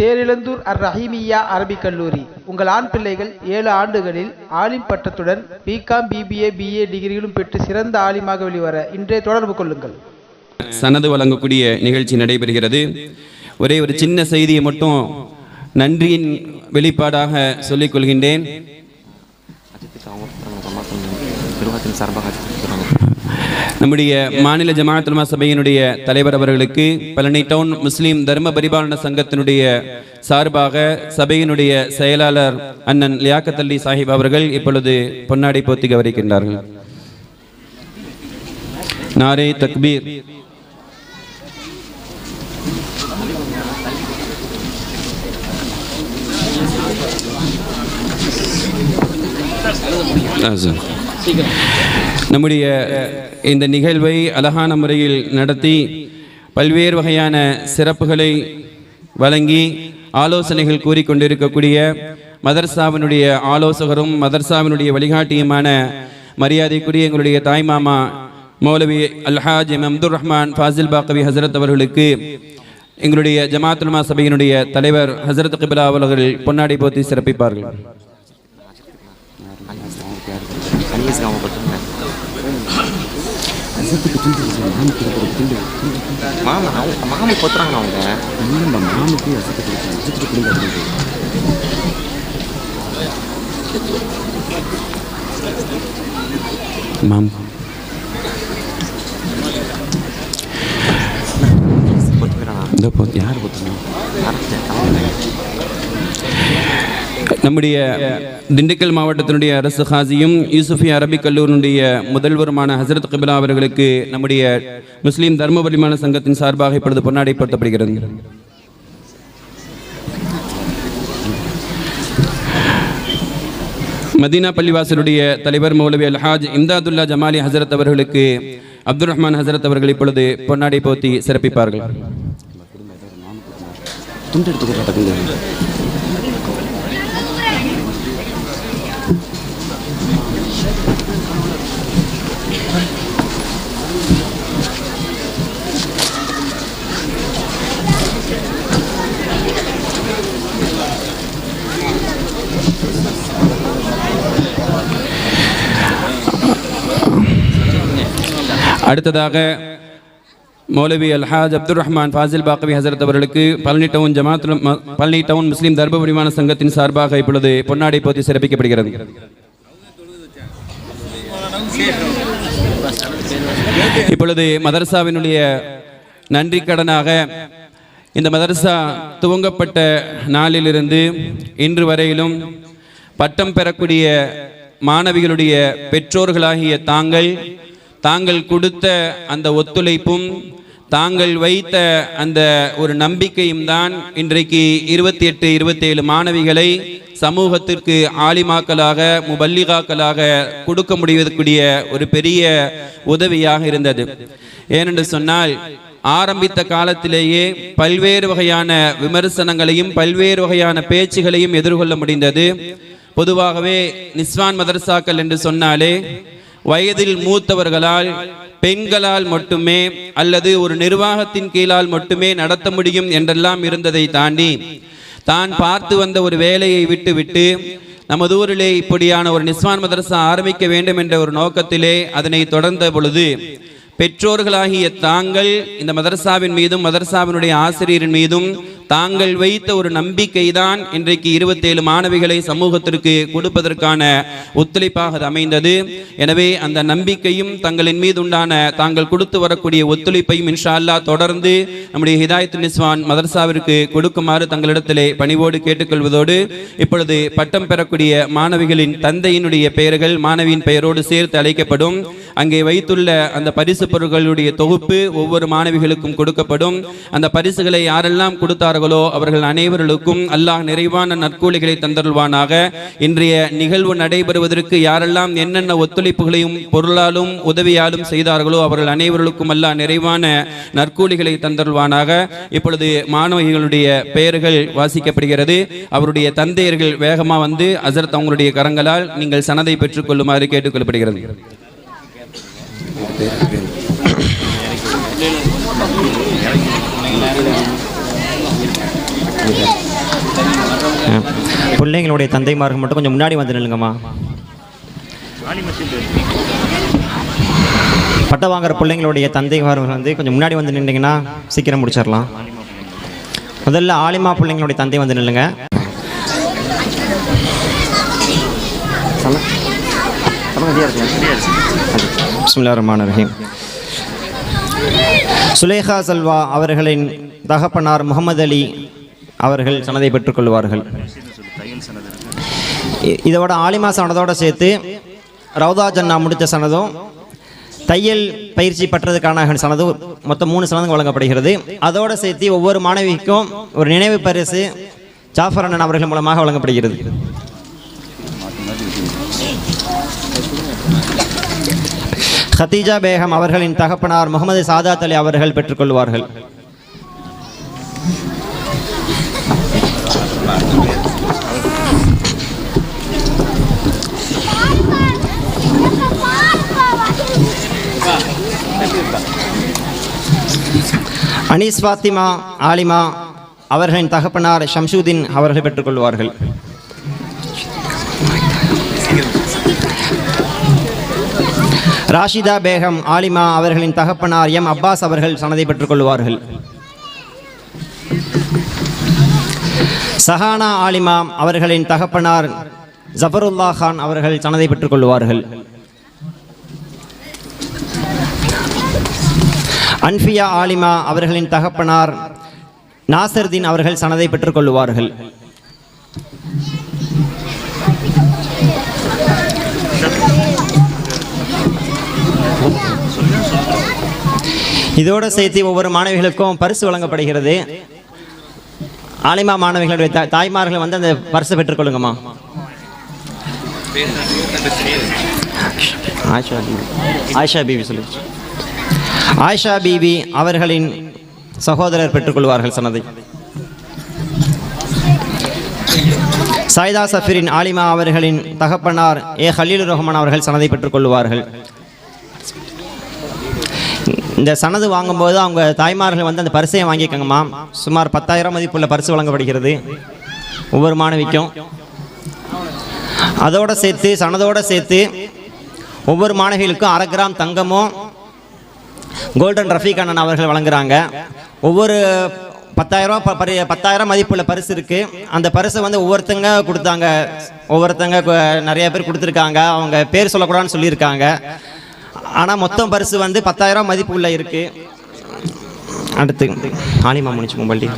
தேரிழந்தூர் அர் ரஹீமியா அரபிக் கல்லூரி. உங்கள் ஆண் பிள்ளைகள் ஏழு ஆண்டுகளில் ஆலிம் பட்டத்துடன் பிகாம் பிபிஏ பிஏ டிகிரிகளும் பெற்று சிறந்த ஆலிமாக வெளிவர இன்றே தொடர்பு கொள்ளுங்கள். சனது வழங்கக்கூடிய நிகழ்ச்சி நடைபெறுகிறது. ஒரே ஒரு சின்ன செய்தியை மட்டும் நன்றியின் வெளிப்பாடாக சொல்லிக் கொள்கின்றேன். சார்பாக நம்முடைய மாநில ஜமாத்துல்மா சபையினுடைய தலைவர் அவர்களுக்கு பழனி டவுன் முஸ்லீம் தர்ம பரிபாலன சங்கத்தினுடைய சார்பாக சபையினுடைய செயலாளர் அண்ணன் லியாக்கத் அலி சாஹிப் அவர்கள் இப்பொழுது பொன்னாடை போத்தி கவரிக்கின்றார்கள் நாரே தக்பீர் ஆ, சார். நம்முடைய இந்த நிகழ்வை அழகான முறையில் நடத்தி பல்வேறு வகையான சிறப்புகளை வழங்கி ஆலோசனைகள் கூறிக்கொண்டிருக்கக்கூடிய மதர்சாவினுடைய ஆலோசகரும் மதர்சாவினுடைய வழிகாட்டியுமான மரியாதைக்குரிய எங்களுடைய தாய்மாமா மௌலவி அல்ஹாஜ் எம் அப்துல் ரஹ்மான் ஃபாசில் பாக்கவி ஹசரத் அவர்களுக்கு எங்களுடைய ஜமாத்துல்மா சபையினுடைய தலைவர் ஹசரத் கிபிலா அவர்கள் பொன்னாடி போத்தி சிறப்பிப்பார்கள். அவங்க கொடுத்துருங்க மாமா அவங்க மாமி கொத்துறாங்க அவங்க மாம் கொத்துக்கிறாங்க இந்த போ யார் போத்துங்க அரசு அவங்க நம்முடைய திண்டுக்கல் மாவட்டத்தினுடைய அரசு ஹாசியும் யூசுஃபி அரபிக் கல்லூரினுடைய முதல்வருமான ஹசரத் கபிலா அவர்களுக்கு நம்முடைய முஸ்லீம் தர்ம பரிமாண சங்கத்தின் சார்பாக இப்பொழுது பொன்னாடை போர்த்தப்படுகிறது மதீனா பள்ளிவாசலுடைய தலைவர் மௌலவி அல்ஹாஜ் இம்தாதுல்லா ஜமாலி ஹசரத் அவர்களுக்கு அப்துல் ரஹ்மான் ஹசரத் அவர்கள் இப்பொழுது பொன்னாடை போத்தி சிறப்பிப்பார்கள். அடுத்ததாக மௌலவி அல்ஹாஜ் அப்துல் ரஹ்மான் ஃபாசில் பாக்கவி ஹசரத் அவர்களுக்கு Palani town Jamaat Palani town Muslim தர்ப விமான சங்கத்தின் சார்பாக இப்பொழுது பொன்னாடை போத்தி சிறப்பிக்கப்படுகிறது. இப்பொழுது மதரசாவினுடைய நன்றி கடனாக இந்த மதரசா துவங்கப்பட்ட நாளிலிருந்து இன்று வரையிலும் பட்டம் பெறக்கூடிய மாணவிகளுடைய பெற்றோர்களாகிய தாங்கள் தாங்கள் கொடுத்த அந்த ஒத்துழைப்பும் தாங்கள் வைத்த அந்த ஒரு நம்பிக்கையும் தான் இன்றைக்கு இருபத்தி எட்டு இருபத்தேழு மாணவிகளை சமூகத்திற்கு ஆலிமாக்களாக முபல்லிகாக்களாக கொடுக்க முடியக்கூடிய ஒரு பெரிய உதவியாக இருந்தது. ஏனென்று சொன்னால் ஆரம்பித்த காலத்திலேயே பல்வேறு வகையான விமர்சனங்களையும் பல்வேறு வகையான பேச்சுகளையும் எதிர்கொள்ள முடிந்தது. பொதுவாகவே நிஸ்வான் மதரசாக்கள் என்று சொன்னாலே வயதில் மூத்தவர்களால் பெண்களால் மட்டுமே அல்லது ஒரு நிர்வாகத்தின் கீழால் மட்டுமே நடத்த முடியும் என்றெல்லாம் இருந்ததை தாண்டி தான் பார்த்து வந்த ஒரு வேலையை விட்டுவிட்டு நமது ஊரிலே இப்படியான ஒரு நிஸ்வான் மதரசா ஆரம்பிக்க வேண்டும் என்ற ஒரு நோக்கத்திலே அதனை தொடர்ந்த பொழுது பெற்றோர்களாகிய தாங்கள் இந்த மதரசாவின் மீதும் மதரசாவினுடைய ஆசிரியரின் மீதும் தாங்கள் வைத்த ஒரு நம்பிக்கை தான் இன்றைக்கு இருபத்தேழு மாணவிகளை சமூகத்திற்கு கொடுப்பதற்கான ஒத்துழைப்பாக அது அமைந்தது. எனவே அந்த நம்பிக்கையும் தங்களின் மீது உண்டான தாங்கள் கொடுத்து வரக்கூடிய ஒத்துழைப்பையும் இன்ஷா தொடர்ந்து நம்முடைய ஹிதாயத் நிஸ்வான் மதரசாவிற்கு கொடுக்குமாறு தங்களிடத்திலே பணிவோடு கேட்டுக்கொள்வதோடு இப்பொழுது பட்டம் பெறக்கூடிய மாணவிகளின் தந்தையினுடைய பெயர்கள் மாணவியின் பெயரோடு சேர்த்து அழைக்கப்படும். அங்கே வைத்துள்ள அந்த பரிசு பொருட்களுடைய தொகுப்பு ஒவ்வொரு மாணவிகளுக்கும் கொடுக்கப்படும். அந்த பரிசுகளை யாரெல்லாம் கொடுத்தார்களோ அவர்கள் அனைவர்களுக்கும் அல்லாஹ் நிறைவான நற்கூலிகளை தந்தருள்வானாக. இன்றைய நிகழ்வு நடைபெறுவதற்கு யாரெல்லாம் என்னென்ன ஒத்துழைப்புகளையும் பொருளாலும் உதவியாலும் செய்தார்களோ அவர்கள் அனைவர்களுக்கும் அல்லாஹ் நிறைவான நற்கூலிகளை தந்தருள்வானாக. இப்பொழுது மாணவிகளுடைய பெயர்கள் வாசிக்கப்படுகிறது. அவருடைய தந்தையர்கள் வேகமா வந்து அசரத் அவங்களுடைய கரங்களால் நீங்கள் சனதை பெற்றுக் கொள்ளுமாறு கேட்டுக்கொள்ளப்படுகிறது. you. பிள்ளைங்களுடைய தந்தைமார்கள் மட்டும் கொஞ்சம் முன்னாடி வந்து நில்லுங்கம்மா. பட்டம் வாங்குற பிள்ளைங்களுடைய தந்தைமார்கள் வந்து கொஞ்சம் முன்னாடி வந்து நின்றீங்கன்னா சீக்கிரம் முடிச்சிடலாம். முதல்ல ஆலிமா பிள்ளைங்களுடைய தந்தை வந்து நில்லுங்க. பிஸ்மில்லா ரஹ்மான் ரஹீம் சுலேஹா சல்வா அவர்களின் தகப்பனார் முகமது அலி அவர்கள் சனதை பெற்றுக்கொள்வார்கள். இ- இதோட ஆலிமா சனதோட சேர்த்து ரவுதா ஜன்னா முடித்த சனதும் தையல் பயிற்சி பெற்றதுக்கான சனது மொத்தம் மூணு சனதும் வழங்கப்படுகிறது. அதோட சேர்த்து ஒவ்வொரு மாணவிக்கும் ஒரு நினைவு பரிசு ஜாஃபர் அண்ணன் அவர்கள் மூலமாக வழங்கப்படுகிறது. ஹத்தீஜா பேகம் அவர்களின் தகப்பனார் முகமது சாதாத் அலி அவர்கள் பெற்றுக்கொள்வார்கள். அனீஸ் ஃபாத்திமா ஆலிமா அவர்களின் தகப்பனார் ஷம்ஷுதீன் அவர்கள் பெற்றுக்கொள்வார்கள். ராஷிதா பேகம் ஆலிமா அவர்களின் தகப்பனார் எம் அப்பாஸ் அவர்கள் சனதை பெற்றுக்கொள்வார்கள். சஹானா ஆலிமாம் அவர்களின் தகப்பனார் ஜஃபருல்லா கான் அவர்கள் சனதை பெற்றுக்கொள்வார்கள் அன்ஃபியா ஆலிமா அவர்களின் தகப்பனார் நாசர்தீன் அவர்கள் சனதை பெற்றுக்கொள்வார்கள் இதோடு சேர்த்து ஒவ்வொரு மாணவிகளுக்கும் பரிசு வழங்கப்படுகிறது. ஆலிமா மாணவிகளுடைய தாய்மார்கள் வந்து அந்த பரிசை பெற்றுக்கொள்ளுங்கம்மா. ஆயிஷா பிபி ஆயிஷா பிபி சொல்லு. ஆயிஷா பிபி அவர்களின் சகோதரர் பெற்றுக்கொள்வார்கள் சனதை சாய்தா சஃபிரின் ஆலிமா அவர்களின் தகப்பனார் ஏ ஹலீலு ரஹ்மான் அவர்கள் சனதை பெற்றுக்கொள்வார்கள். இந்த சனது வாங்கும்போது அவங்க தாய்மார்கள் வந்து அந்த பரிசையை வாங்கிக்கோங்கம்மா. சுமார் பத்தாயிரம் மதிப்புள்ள பரிசு வழங்கப்படுகிறது. ஒவ்வொரு மாணவிக்கும். அதோட சேர்த்து சனதோடு சேர்த்து ஒவ்வொரு மாணவிகளுக்கும் அரை கிராம் தங்கமும் கோல்டன் ரஃபீக் அண்ணன் அவர்கள் வழங்குறாங்க. ஒவ்வொரு பத்தாயிரம் ப- பரி பத்தாயிரம் மதிப்புள்ள பரிசு இருக்குது அந்த பரிசை வந்து ஒவ்வொருத்தங்க கொடுத்தாங்க. ஒவ்வொருத்தங்க நிறைய பேர் கொடுத்துருக்காங்க. அவங்க பேர் சொல்லக்கூடாதுன்னு சொல்லியிருக்காங்க. ஆனால் மொத்தம் பரிசு வந்து பத்தாயிரம் மதிப்பு உள்ள இருக்குது அடுத்து ஆலிமா முடிச்சு மும்பள்ளி.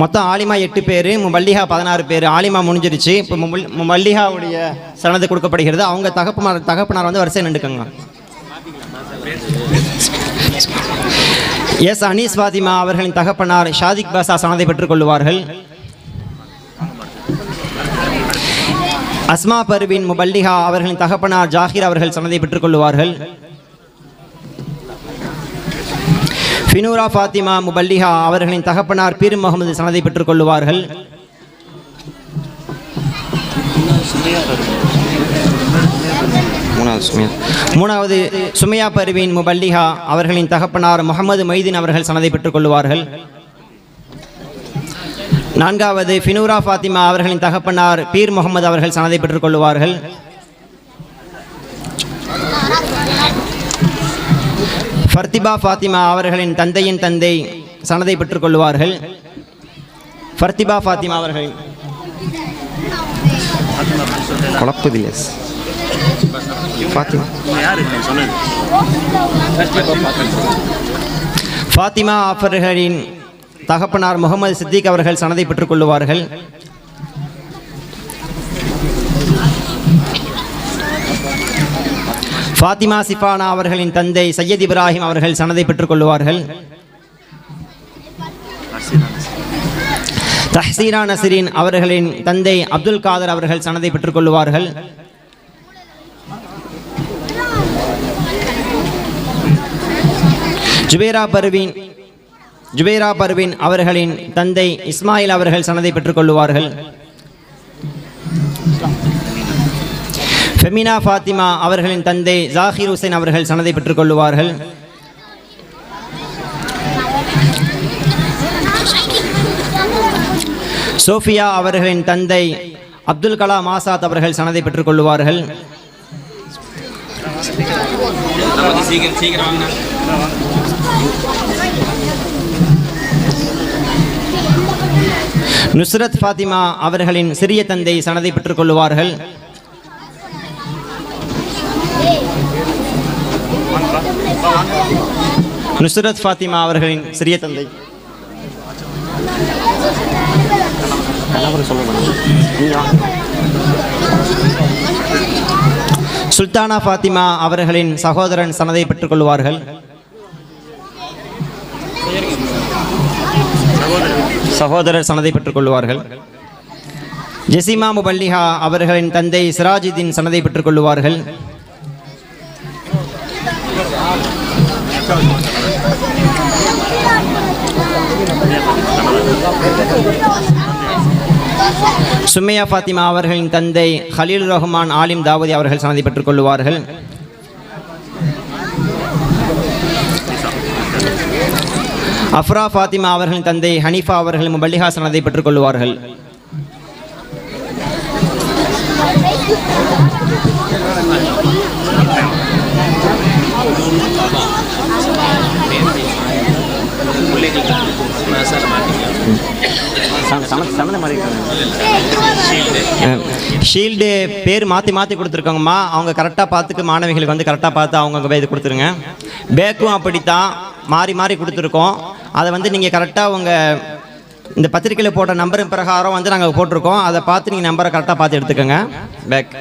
மொத்தம் ஆலிமா எட்டு பேர் மும்பல்லிஹா பதினாறு பேர். ஆலிமா முடிஞ்சிருச்சு. இப்போ மும்பல் மும்பல்லிஹாவுடைய சனது கொடுக்கப்படுகிறது. அவங்க தகப்பனார் தகப்பனார் வந்து வரிசை நின்றுக்கங்க. எஸ் அனீஸ் வாதிமா அவர்களின் தகப்பனார் ஷாதிக் பாசா சனதை பெற்றுக்கொள்வார்கள். அஸ்மா பர்வின் முபல்லிஹா அவர்களின் தகப்பனார் ஜாகிர் அவர்கள் சனதை பெற்றுக்கொள்வார்கள் ஃபினூரா ஃபாத்திமா முபல்லிஹா அவர்களின் தகப்பனார் பீர் முகமது சனதை பெற்றுக்கொள்வார்கள் மூணாவது சுமையா. மூணாவது சுமையா பர்வீன் முபல்லிஹா அவர்களின் தகப்பனார் முகமது மைதீன் அவர்கள் சனதை பெற்றுக்கொள்வார்கள் நான்காவது ஃபினூரா ஃபாத்திமா அவர்களின் தகப்பனார் பீர் முகமது அவர்கள் சனதை பெற்றுக்கொள்வார்கள் ஃபர்திபா ஃபாத்திமா அவர்களின் தந்தையின் தந்தை சனதை பெற்றுக்கொள்வார்கள் ஃபர்திபா ஃபாத்திமா அவர்கள். குழப்பதில்லை. ஃபாத்திமா. ஃபாத்திமா அவர்களின் தகப்பனார் முகமது சித்திக் அவர்கள் சனதை பெற்றுக்கொள்வார்கள் ஃபாத்திமா சிஃபானா அவர்களின் தந்தை சையத் இப்ராஹிம் அவர்கள் சனதை பெற்றுக்கொள்வார்கள் தஹசீரா நசீரின் அவர்களின் தந்தை அப்துல் காதர் அவர்கள் சனதை பெற்றுக்கொள்வார்கள் ஜுபேரா பர்வீன் ஜுபேரா பர்வின் அவர்களின் தந்தை இஸ்மாயில் அவர்கள் சனதை பெற்றுக்கொள்வார்கள் ஃபெமினா ஃபாத்திமா அவர்களின் தந்தை ஜாகிர் ஹுசைன் அவர்கள் சனதை பெற்றுக்கொள்வார்கள் சோஃபியா அவர்களின் தந்தை அப்துல் கலாம் ஆசாத் அவர்கள் சனதை பெற்றுக்கொள்ளுவார்கள். சீக்கிரம் சீக்கிரம் நுஸ்ரத் ஃபாத்திமா அவர்களின் சிறிய தந்தை சனதை பெற்றுக்கொள்வார்கள் நுஸ்ரத் ஃபாத்திமா அவர்களின் சிறிய தந்தை. சுல்தானா ஃபாத்திமா அவர்களின் சகோதரன் சனதை பெற்றுக்கொள்வார்கள். சகோதரர் சனதை பெற்றுக் கொள்வார்கள் ஜெசிமா முபல்லிஹா அவர்களின் தந்தை சிராஜிதீன் சனதை பெற்றுக் கொள்வார்கள் சுமையா ஃபாத்திமா அவர்களின் தந்தை ஹலீல் ரஹ்மான் ஆலிம் தாவதி அவர்கள் சனதை பெற்றுக் கொள்வார்கள் அஃப்ரா ஃபாத்திமா அவர்களின் தந்தை ஹனீஃபா அவர்கள் முபல்லிஹா சனதை பெற்றுக் ஷீல்டு பேர் மாற்றி மாற்றி கொடுத்துருக்காங்கம்மா. அவங்க கரெக்டாக பார்த்துக்கு மாணவிகளுக்கு வந்து கரெக்டாக பார்த்து அவங்கவுங்க இது கொடுத்துருங்க. பேக்கும் அப்படித்தான். மாறி மாறி கொடுத்துருக்கோம். அதை வந்து நீங்கள் கரெக்டாக உங்கள் இந்த பத்திரிக்கையில் போட்ட நம்பர் பிரகாரம் வந்து நாங்கள் போட்டிருக்கோம். அதை பார்த்து நீங்கள் நம்பரை கரெக்டாக பார்த்து எடுத்துக்கோங்க. பேக்